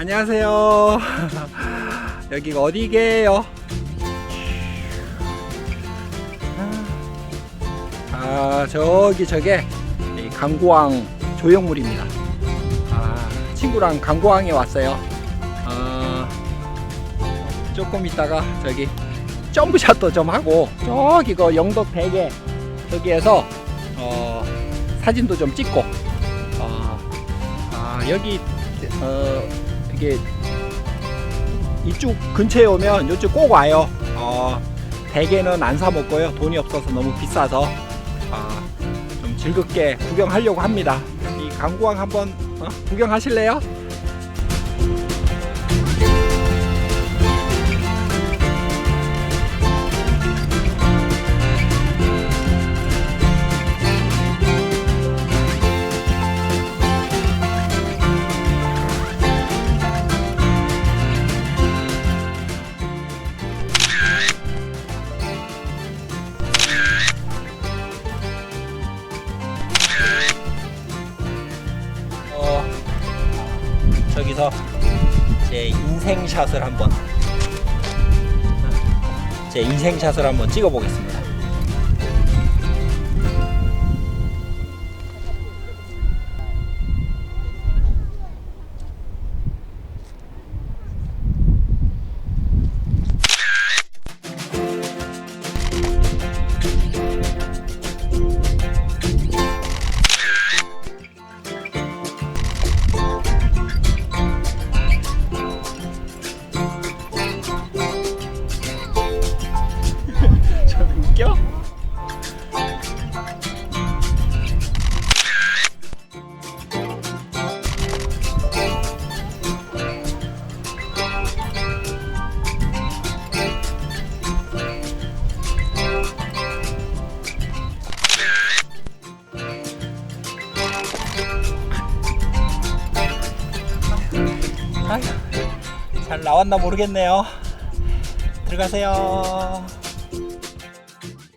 안녕하세요. 여기가 어디게요? 아, 저기 저게 이 강구항 조형물입니다. 아, 친구랑 강구항에 왔어요. 아, 조금 있다가 저기 점프샷도 좀 하고 저기 그 영덕 대게 저기에서 어, 사진도 좀 찍고 어, 아, 여기 어, 이게 이쪽 근처에 오면 이쪽 꼭 와요. 어, 대게는 안 사 먹고요. 돈이 없어서 너무 비싸서 아, 좀 즐겁게 구경하려고 합니다. 이 강구항 한번 어, 구경하실래요? 저기서 제 인생샷을 한번 제 인생샷을 한번 찍어보겠습니다. 잘 나왔나 모르겠네요. 들어가세요.